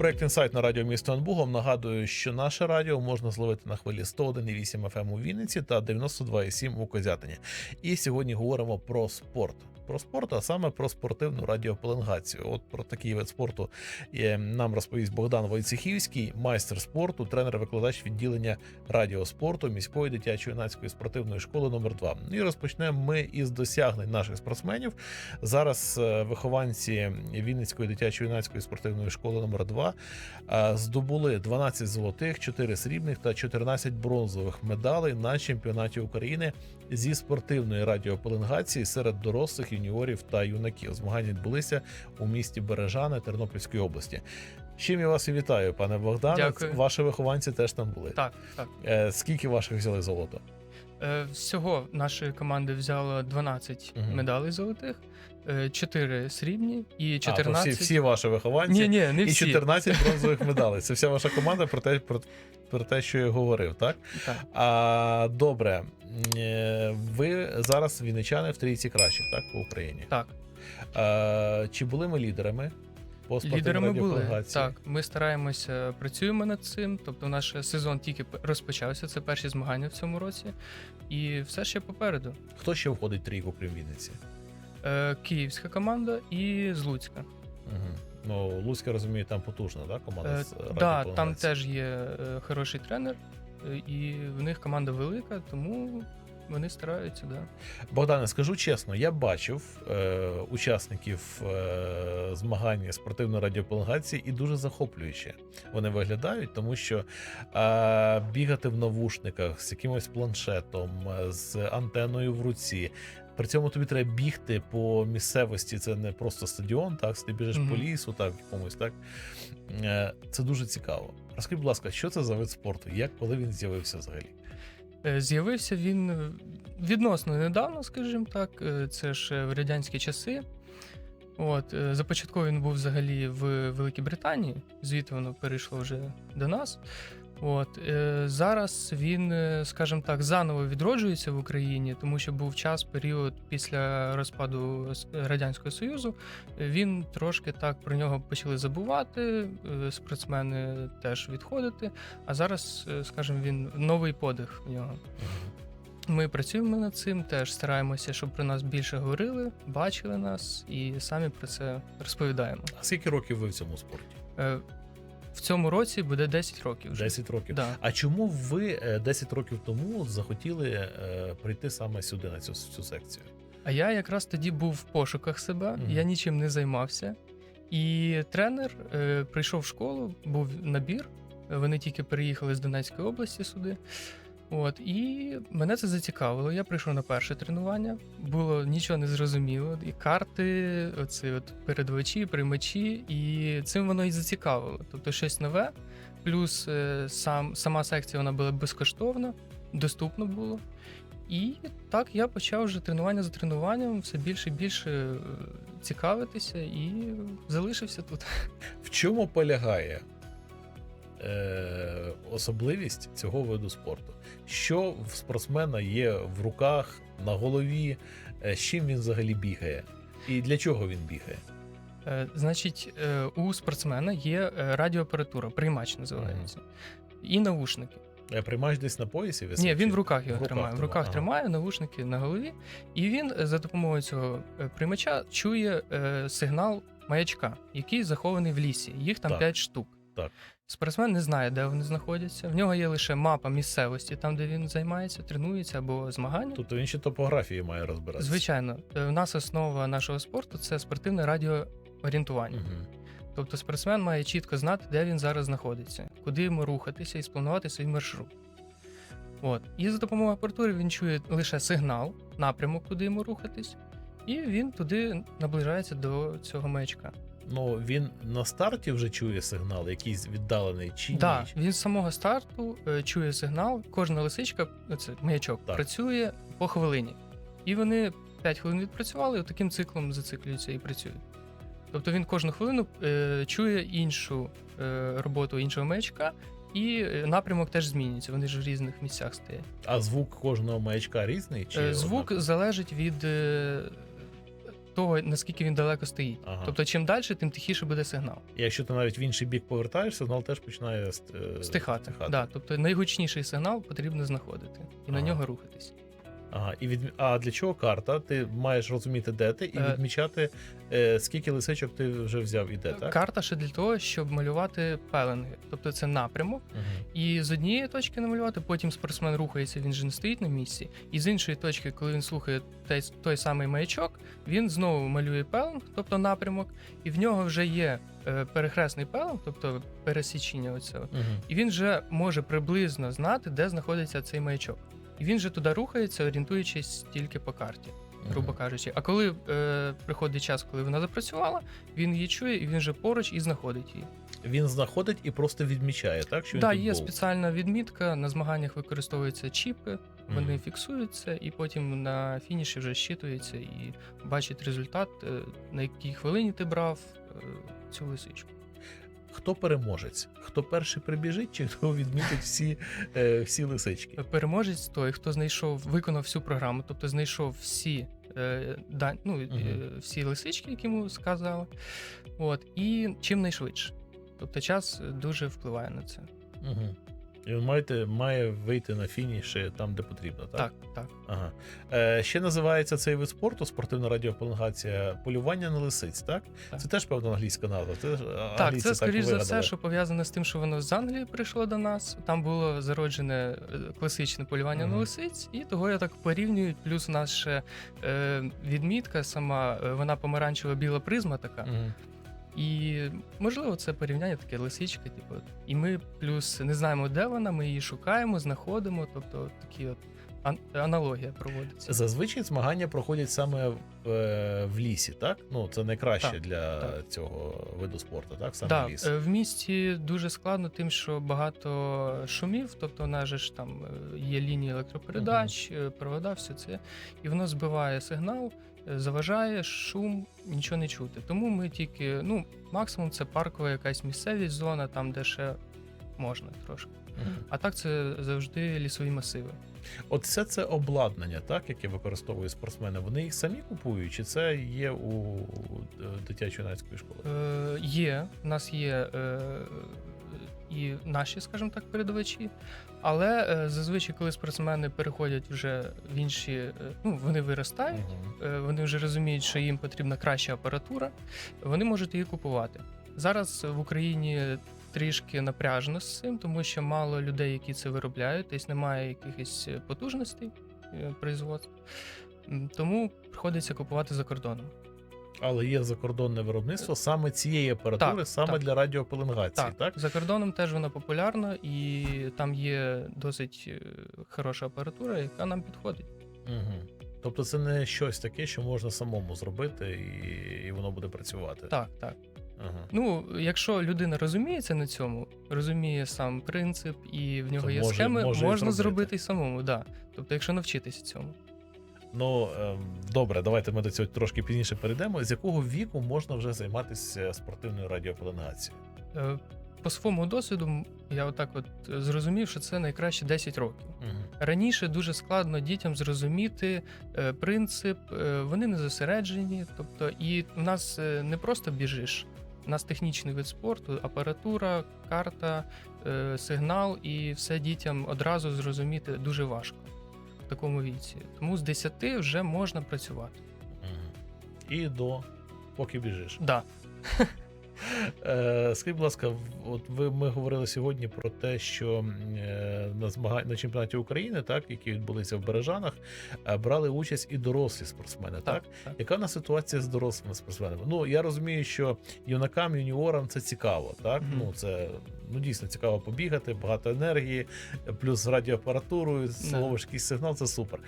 Проект інсайт на радіо місто Анбугом. Нагадую, що наше радіо можна зловити на хвилі 101,8 FM ем у Вінниці та 92,7 у Козятині. І сьогодні говоримо про спорт. Про спорт, а саме про спортивну радіопеленгацію. От про такий вид спорту нам розповість Богдан Войцехівський, майстер спорту, тренер-викладач відділення радіоспорту міської дитячо-юнацької спортивної школи номер 2 І розпочнемо ми із досягнень наших спортсменів. Зараз е, вихованці Вінницької дитячо-юнацької спортивної школи номер 2 е, здобули 12 золотих, 4 срібних та 14 бронзових медалей на чемпіонаті України зі спортивної радіопеленгації серед дорослих юніорів та юнаків. Змагання відбулися у місті Бережани Тернопільської області. Чим я вас і вітаю, пане Богдане. Дякую. Ваші вихованці теж там були. Так, так. Е, Скільки ваших взяли золото? Е, Всього нашої команди взяло 12 Мгм. медалей золотих, 4 срібні і А, 14. то всі, всі ваші вихованці Ні, ні, не і всі. 14 бронзових медалей. Це вся ваша команда про те, про, про те, що я говорив, так? Так. А, добре, Е, ви зараз вінничани в трійці кращих, так, по Україні. Так, А, чи були ми лідерами по лідерами були. Так, ми стараємося, працюємо над цим. Тобто, наш сезон тільки розпочався. Це перші змагання в цьому році, і все ще попереду. Хто ще входить в трійку крім Вінниці? Е, Київська команда і з Луцька. Угу. Ну, Луцька, розумію, там потужна, так, команда Е, з да, там теж є е, хороший тренер, е, і в них команда велика, тому вони стараються. Да. Богдане, скажу чесно, я бачив е, учасників е, змагання спортивної радіополагації і дуже захоплююче вони виглядають, тому що е, бігати в навушниках з якимось планшетом, е, з антеною в руці. При цьому тобі треба бігти по місцевості. Це не просто стадіон, так ти біжиш по лісу, так якомусь так. Е, Це дуже цікаво. Розкажіть, будь ласка, що це за вид спорту? Як коли він з'явився взагалі? Е, З'явився він е, відносно недавно, скажімо так. Це ж в радянські часи. От, започатково він був взагалі в Великій Британії, звідти воно перейшло вже до нас. От, е, зараз він, е, скажімо так, заново відроджується в Україні, тому що був час, період після розпаду Радянського Союзу. Він трошки так про нього почали забувати, е, спортсмени теж відходити. А зараз, е, скажімо, він новий подих в нього. Ми працюємо над цим, теж стараємося, щоб про нас більше говорили, бачили нас і самі про це розповідаємо. А скільки років ви в цьому спорті? Е, В цьому році буде 10 років. Вже. 10 років. Да. А чому ви е, 10 років тому захотіли е, прийти саме сюди на цю, цю секцію? А я якраз тоді був в пошуках себе, Мгм. я нічим не займався. І тренер е, прийшов в школу, був набір. Вони тільки переїхали з Донецької області сюди. От, і мене це зацікавило. Я прийшов на перше тренування, було нічого не зрозуміло. І карти, оці от передавачі, приймачі, і цим воно і зацікавило. Тобто щось нове. Плюс е, сам, сама секція вона була безкоштовна, доступно було. І так я почав вже тренування за тренуванням все більше і більше е, цікавитися і залишився тут. В чому полягає особливість цього виду спорту? Що в спортсмена є в руках, на голові, е, з чим він взагалі бігає? І для чого він бігає? Е, Значить, е, у спортсмена є е, радіоапаратура, приймач називається, і навушники. Е, Приймаєш десь на поясі? висить, Ні, він в руках його в руках тримає. В руках ага. тримає навушники на голові, і він е, за допомогою цього е, приймача чує е, сигнал маячка, який захований в лісі. Їх там Так. 5 штук. Так. Спортсмен не знає, де вони знаходяться. В нього є лише мапа місцевості, там, де він займається, тренується або змагання. Тобто він ще топографії має розбиратися. Звичайно, е, в нас основа нашого спорту це спортивне радіоорієнтування. Угу. Тобто спортсмен має чітко знати, де він зараз знаходиться, куди йому рухатися і спланувати свій маршрут. От. І за допомогою апаратури він чує лише сигнал, напрямок, куди йому рухатись, і він туди наближається до цього маячка. Ну він на старті вже чує сигнал, якийсь віддалений чи Так, ні? він з самого старту е, чує сигнал, кожна лисичка, це маячок, Так. працює по хвилині. І вони 5 хвилин відпрацювали, і таким циклом зациклюються і працюють. Тобто він кожну хвилину е, чує іншу е, роботу іншого маячка, і е, напрямок теж змінюється. Вони ж в різних місцях стоять. А звук кожного маячка різний? Чи Е, Звук однаковий? залежить від е, того, наскільки він далеко стоїть. Ага. Тобто, чим далі, тим тихіше буде сигнал. І якщо ти навіть в інший бік повертаєш, сигнал теж починає ст- е, Стихати. Да, тобто найгучніший сигнал потрібно знаходити і на нього рухатись. Ага, і від... А для чого карта? Ти маєш розуміти, де ти, і Е. відмічати, е, скільки лисичок ти вже взяв і де, так? Карта ще для того, щоб малювати пеленги. Тобто це напрямок. Мгм. І з однієї точки намалювати, потім спортсмен рухається, він же не стоїть на місці. І з іншої точки, коли він слухає той, той самий маячок, він знову малює пеленг, тобто напрямок, і в нього вже є е, перехресний пеленг, тобто пересічення оцього. Мгм. І він вже може приблизно знати, де знаходиться цей маячок. І він же туди рухається, орієнтуючись тільки по карті, грубо кажучи. А коли е, приходить час, коли вона запрацювала, він її чує, і він вже поруч і знаходить її. Він знаходить і просто відмічає, так? Що він Так, тут є був. спеціальна відмітка. На змаганнях використовуються чіпи, вони Мгм. фіксуються, і потім на фініші вже щитується і бачить результат, е, на якій хвилині ти брав е, цю лисичку. Хто переможець? Хто перший прибіжить, чи хто відмітить всі, е, всі лисички? Переможець той, хто знайшов, виконав всю програму, тобто знайшов всі, е, да, ну, е, всі лисички, які йому сказали. От, і чим найшвидше. Тобто час дуже впливає на це. Угу. І ви маєте, має вийти на фініші там, де потрібно, так? Так, так. Ага. Е, ще називається цей вид спорту, спортивна радіопеленгація, полювання на лисиць, так? Так. Це теж певно англійська назва. Це, Так, це скоріш за все, що пов'язане з тим, що воно з Англії прийшло до нас. Там було зароджене е, класичне полювання Мгм. на лисиць, і того я так порівнюю. Плюс у нас ще е, відмітка сама, е, вона помаранчева біла призма така. Мгм. І можливо, це порівняння таке лисичка, типу. І ми плюс не знаємо, де вона, ми її шукаємо, знаходимо. Тобто такі от аналогія проводиться. Зазвичай змагання проходять саме в, е, в лісі, так? Ну, це найкраще Так, для так. цього виду спорту, так? Саме Да, ліс. е, в місті дуже складно тим, що багато шумів, тобто же ж там е, є лінії електропередач, е, провода, все це, і воно збиває сигнал, заважає шум, нічого не чути. Тому ми тільки, ну, максимум це паркова якась місцевість зона, там де ще можна трошки. А так це завжди лісові масиви. От все це обладнання, так, яке використовують спортсмени, вони їх самі купують, чи це є у е, дитячо-юнацької школи? Е, є, в нас є е, і наші, скажімо так, передавачі. Але е, зазвичай, коли спортсмени переходять вже в інші, е, ну вони виростають, е, вони вже розуміють, що їм потрібна краща апаратура, вони можуть її купувати. Зараз в Україні трішки напряжено з цим, тому що мало людей, які це виробляють, тобто немає якихось потужностей производства. Тому приходиться купувати за кордоном. Але є закордонне виробництво саме цієї апаратури, Так, саме так. для радіопеленгації, Так, так? за кордоном теж вона популярна, і там є досить е, хороша апаратура, яка нам підходить. Угу. Тобто це не щось таке, що можна самому зробити, і, і воно буде працювати. Так, так. Ага. Ну, якщо людина розуміється на цьому, розуміє сам принцип, і в нього То є може- схеми, може можна зробити. зробити і самому, да. Тобто, якщо навчитися цьому. Ну ем, добре, давайте ми до цього трошки пізніше перейдемо. З якого віку можна вже займатися спортивною радіопеленгацією? Е, По своєму досвіду, я отак от е, зрозумів, що це найкраще 10 років. Угу. Раніше дуже складно дітям зрозуміти е, принцип, вони не зосереджені. Тобто, і в нас не просто біжиш, у нас технічний вид спорту, апаратура, карта, сигнал, і все дітям одразу зрозуміти дуже важко такому віці. Тому з 10 вже можна працювати. І до поки біжиш. Да. Е, скажіть, будь ласка, от ви ми говорили сьогодні про те, що е, на змагань на чемпіонаті України, так які відбулися в Бережанах, е, брали участь і дорослі спортсмени. Так, Так, так. яка на ситуація з дорослими спортсменами? Ну я розумію, що юнакам, юніорам це цікаво, так Мгм. ну це ну дійсно цікаво побігати, багато енергії, плюс з радіоапаратурою, зловиш якийсь сигнал, це супер.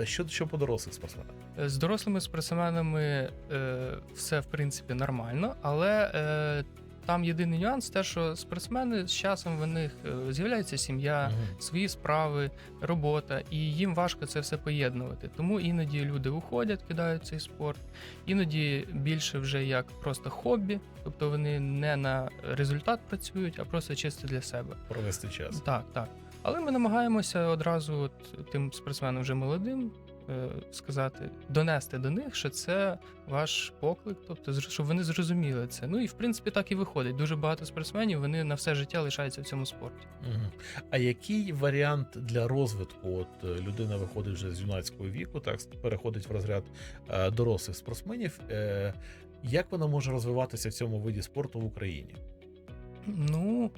Е, Що, що по дорослих спортсменах? З дорослими спортсменами е, все в принципі нормально, але е, там єдиний нюанс, те, що спортсмени з часом в них е, з'являється сім'я, Мгм. свої справи, робота, і їм важко це все поєднувати. Тому іноді люди уходять, кидають цей спорт, іноді більше вже як просто хобі, тобто вони не на результат працюють, а просто чисто для себе. Провести час. Так, так. Але ми намагаємося одразу от, тим спортсменам вже молодим сказати, донести до них, що це ваш поклик, тобто щоб вони зрозуміли це. Ну і в принципі так і виходить. Дуже багато спортсменів вони на все життя лишаються в цьому спорті. А який варіант для розвитку? От е, людина виходить вже з юнацького віку, так переходить в розряд е, дорослих спортсменів. Е, як вона може розвиватися в цьому виді спорту в Україні? Ну,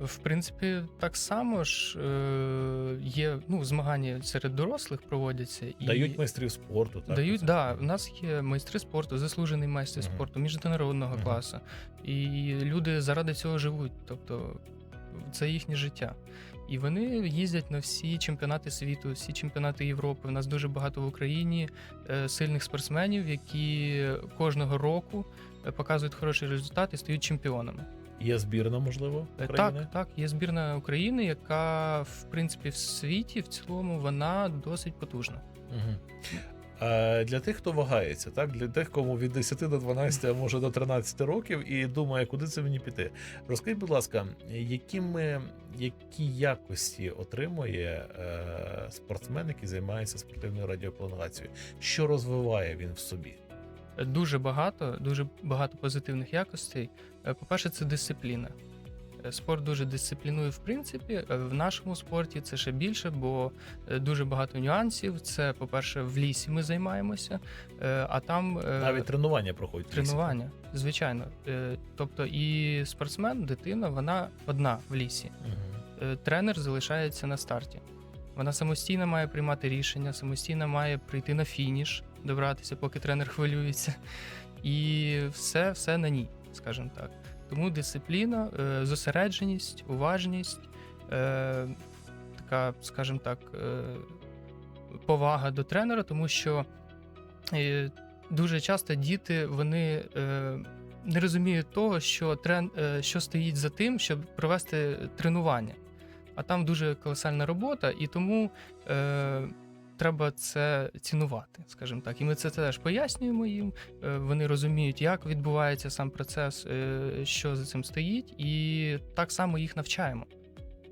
в принципі, так само ж е, є ну, змагання серед дорослих проводяться і Дають майстрів спорту, так? Дають, да. У нас є майстри спорту, заслужений майстер Мгм. спорту міжнародного Мгм. класу. І люди заради цього живуть. Тобто це їхнє життя. І вони їздять на всі чемпіонати світу, всі чемпіонати Європи. У нас дуже багато в Україні е, сильних спортсменів, які кожного року е, показують хороший результат і стають чемпіонами. Є збірна, можливо, Е, України? Так, так, є збірна України, яка в принципі в світі в цілому вона досить потужна. Угу. Для тих, хто вагається, так для тих, кому від 10 до 12, а може до 13 років, і думає, куди це мені піти. Розкажіть, будь ласка, якими, які якості отримує е, спортсмен, який займається спортивною радіопелонгацією? Що розвиває він в собі? Дуже багато, дуже багато позитивних якостей. Е, По-перше, це дисципліна. Е, Спорт дуже дисциплінує, в принципі. Е, В нашому спорті це ще більше, бо дуже багато нюансів. Це, по-перше, в лісі ми займаємося, а там Навіть тренування проходять. тренування, звичайно. Тобто і спортсмен, дитина, вона одна в лісі. Е, Тренер залишається на старті. Вона самостійно має приймати рішення, самостійно має прийти на фініш, добратися, поки тренер хвилюється. І все, все на ній, скажімо так. Тому дисципліна, е, зосередженість, уважність, е, така, скажімо так, е, повага до тренера, тому що дуже часто діти вони не розуміють того, що, трен, що стоїть за тим, щоб провести тренування. А там дуже колосальна робота, і тому треба це цінувати, скажімо так. І ми це теж пояснюємо їм. Е, вони розуміють, як відбувається сам процес, е, що за цим стоїть, і так само їх навчаємо.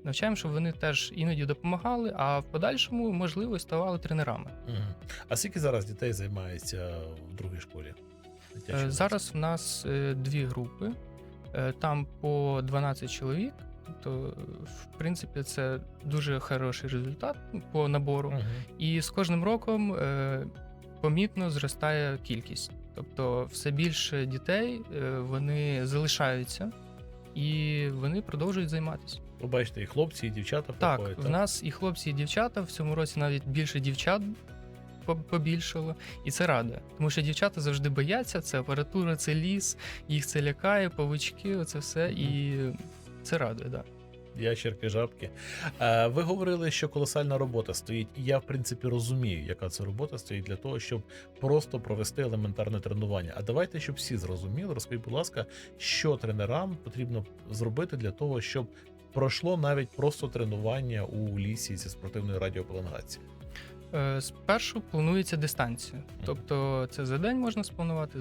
Навчаємо, щоб вони теж іноді допомагали, а в подальшому, можливо, ставали тренерами. А скільки зараз дітей займається в другій школі? Дитячій Е, Зараз в нас дві групи, там по 12 чоловік. Тобто, в принципі, це дуже хороший результат ну, по набору. Мгм. І з кожним роком е, помітно зростає кількість. Тобто, все більше дітей е, вони залишаються і вони продовжують займатися. Ви бачите, і хлопці, і дівчата Так, приходять. в нас і хлопці, і дівчата в цьому році навіть більше дівчат побільшало, і це радує. Тому що дівчата завжди бояться, це апаратура, це ліс, їх це лякає, павички, оце все, і це радує, так. ящерки, жабки. Е, Ви говорили, що колосальна робота стоїть, і я в принципі розумію, яка це робота стоїть для того, щоб просто провести елементарне тренування. А давайте, щоб всі зрозуміли, розкажіть, будь ласка, що тренерам потрібно зробити для того, щоб пройшло навіть просто тренування у лісі зі спортивної радіопелонгації. Е, Спершу планується дистанція. Тобто це за день можна спланувати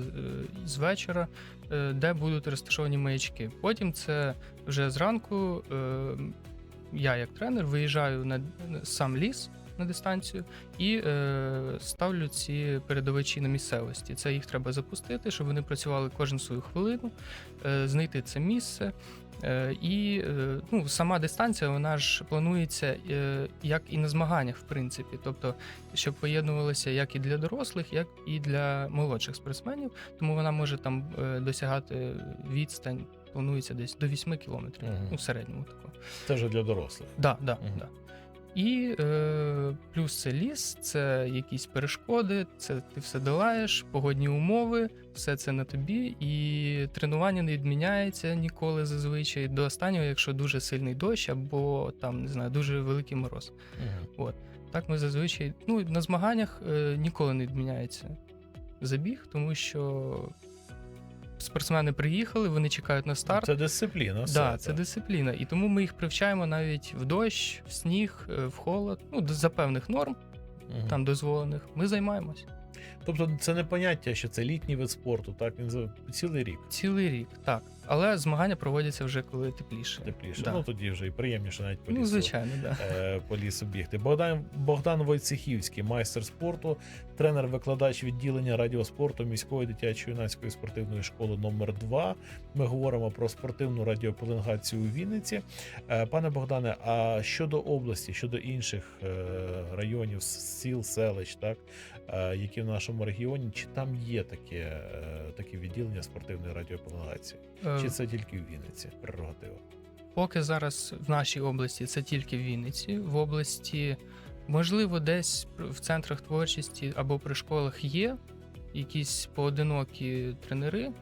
з- е, вечора, е, де будуть розташовані маячки. Потім це вже зранку. Я, як тренер, виїжджаю на сам ліс на дистанцію і ставлю ці передавачі на місцевості. Це їх треба запустити, щоб вони працювали кожен свою хвилину, знайти це місце. Е, І е, ну, сама дистанція вона ж планується е, як і на змаганнях, в принципі. Тобто, щоб поєднувалося як і для дорослих, як і для молодших спортсменів. Тому вона може там досягати відстань, планується десь до 8 кілометрів. угу. Ну, в середньому такого. Це вже для дорослих. Да, да, угу. да. І е, плюс це ліс, це якісь перешкоди, це ти все долаєш, погодні умови, все це на тобі, і тренування не відміняється ніколи зазвичай до останнього, якщо дуже сильний дощ або там не знаю, дуже великий мороз. Мгм. Так ми зазвичай ну, на змаганнях е, ніколи не відміняється забіг, тому що спортсмени приїхали, вони чекають на старт. Це дисципліна. все, Да, це так. дисципліна. І тому ми їх привчаємо навіть в дощ, в сніг, е, в холод, ну, за певних норм, угу. там дозволених. Ми займаємось. Тобто це не поняття, що це літній вид спорту, так він цілий рік. Цілий рік. Так. Але змагання проводяться вже коли тепліше. Тепліше. Да. Ну тоді вже і приємніше навіть по лісу. Ну, звичайно. Да. е, по лісу бігти. Богдан Богдан Войцехівський, майстер спорту, тренер-викладач відділення радіоспорту міської дитячо-юнацької спортивної школи номер 2 Ми говоримо про спортивну радіопеленгацію у Вінниці. Е, Пане Богдане, а щодо області, щодо інших е, районів, сіл, селищ, так е, які в нашому регіоні, чи там є таке, е, таке відділення спортивної радіопеленгації? Е, Чи це тільки в Вінниці прерогатива? Поки зараз в нашій області це тільки в Вінниці. В області, можливо, десь в центрах творчості або при школах є якісь поодинокі тренери.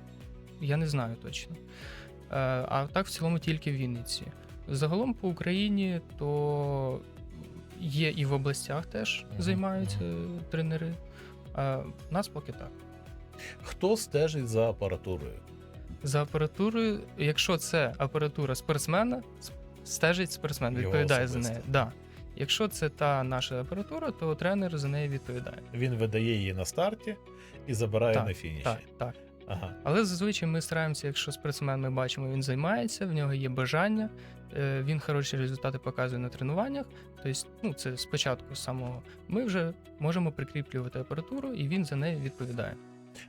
Я не знаю точно. Е, А так в цілому тільки в Вінниці. Загалом по Україні то є і в областях теж займаються тренери. А в нас поки так. Хто стежить за апаратурою? За апаратурою, якщо це апаратура спортсмена, стежить спортсмен, відповідає за неї. Да. Якщо це та наша апаратура, то тренер за неї відповідає. Він видає її на старті і забирає Так, на фініші. Так, так. Ага. Але зазвичай ми стараємося, якщо спортсмен ми бачимо, він займається, в нього є бажання, е, він хороші результати показує на тренуваннях. Тобто, ну це спочатку самого. Ми вже можемо прикріплювати апаратуру, і він за неї відповідає.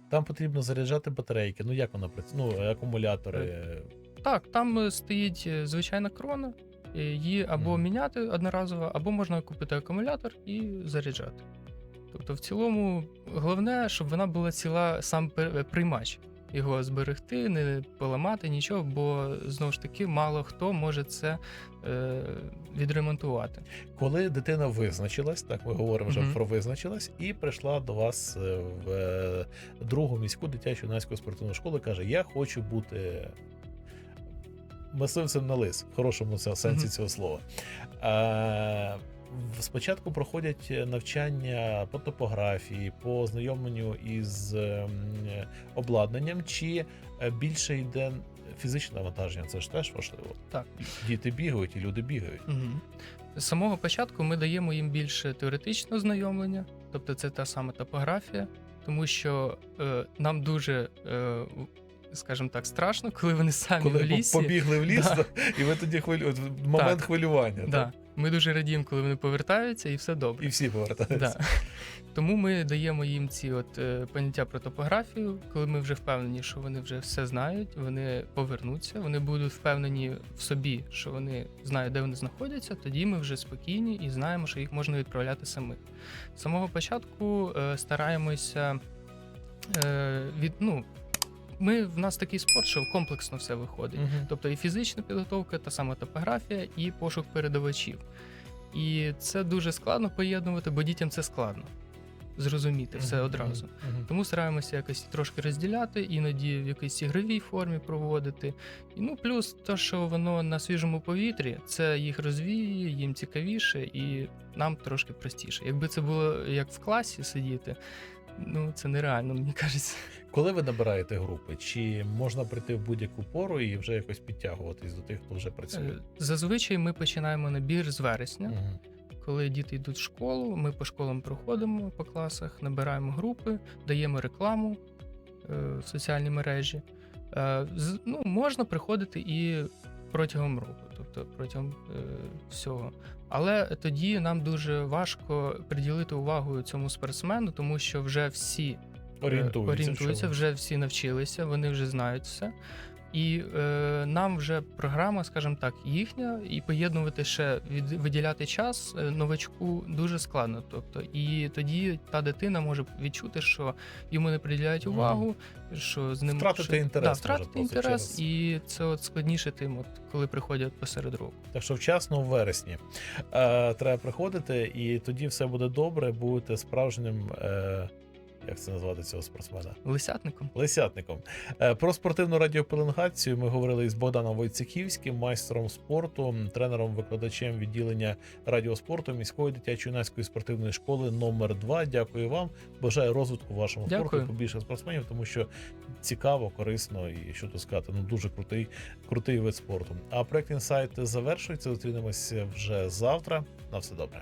Там потрібно заряджати батарейки. Ну як вона працює? Ну, акумулятори. Так, там е, стоїть е, звичайна крона, е, її або mm. міняти одноразово, або можна купити акумулятор і заряджати. Тобто, в цілому, головне, щоб вона була ціла сам е, приймач. Його зберегти, не поламати нічого, бо знову ж таки мало хто може це е, відремонтувати. Коли дитина визначилась, так ми говоримо вже Мгм. про визначилась, і прийшла до вас е, в е, другу міську дитячу юнацьку спортивну школу, каже: Я хочу бути мисливцем на лис, в хорошому сенсі Мгм. цього слова. Е, в- Спочатку проходять навчання по топографії, по знайомленню із ем, обладнанням, чи е, більше йде фізичне навантаження, це ж теж важливо. Так. Діти бігають і люди бігають. Угу. З самого початку ми даємо їм більше теоретичного знайомлення, тобто це та сама топографія, тому що е, нам дуже, е, скажімо так, страшно, коли вони самі Коли в лісі. побігли в ліс, Да. і ви тоді хвилю... момент Так. хвилювання. Да. так? Ми дуже радіємо, коли вони повертаються, і все добре. І всі повертаються. Да. Тому ми даємо їм ці от е, поняття про топографію, коли ми вже впевнені, що вони вже все знають, вони повернуться, вони будуть впевнені в собі, що вони знають, де вони знаходяться. Тоді ми вже спокійні і знаємо, що їх можна відправляти самих. З самого початку е, стараємося е, від ну. Ми в нас такий спорт, що комплексно все виходить. Мгм. Тобто і фізична підготовка, та сама топографія, і пошук передавачів. І це дуже складно поєднувати, бо дітям це складно зрозуміти все одразу. Тому стараємося якось трошки розділяти, іноді в якійсь ігровій формі проводити. І ну плюс те, що воно на свіжому повітрі, це їх розвіює, їм цікавіше і нам трошки простіше. Якби це було як в класі сидіти, ну це нереально, мені кажеться. Коли ви набираєте групи, чи можна прийти в будь-яку пору і вже якось підтягуватись до тих, хто вже працює? Е, Зазвичай ми починаємо набір з вересня. Мгм. Коли діти йдуть в школу, ми по школам проходимо по класах, набираємо групи, даємо рекламу е, в соціальній мережі. Е, ну, можна приходити і протягом року, тобто протягом е, всього. Але тоді нам дуже важко приділити увагу цьому спортсмену, тому що вже всі е, Орієнтуються. орієнтуються вже всі навчилися, вони вже знають все. І е, нам вже програма, скажімо так, їхня, і поєднувати ще від, виділяти час е, новачку дуже складно. Тобто, і тоді та дитина може відчути, що йому не приділяють увагу, що з ним Втратити що, інтерес Да, втратити інтерес, і це от складніше тим, от коли приходять посеред року. Так що вчасно в вересні е, треба приходити, і тоді все буде добре, будете справжнім. Е, як це назвати цього спортсмена? Лисятником. Лисятником. Е, Про спортивну радіопеленгацію ми говорили із Богданом Войцехівським, майстром спорту, тренером-викладачем відділення радіоспорту міської дитячо-юнацької спортивної школи номер 2 Дякую вам. Бажаю розвитку вашому Дякую. спорту, побільше спортсменів, тому що цікаво, корисно і що тут сказати, ну дуже крутий, крутий вид спорту. А проект інсайт завершується. Зустрінемося вже завтра. На все добре.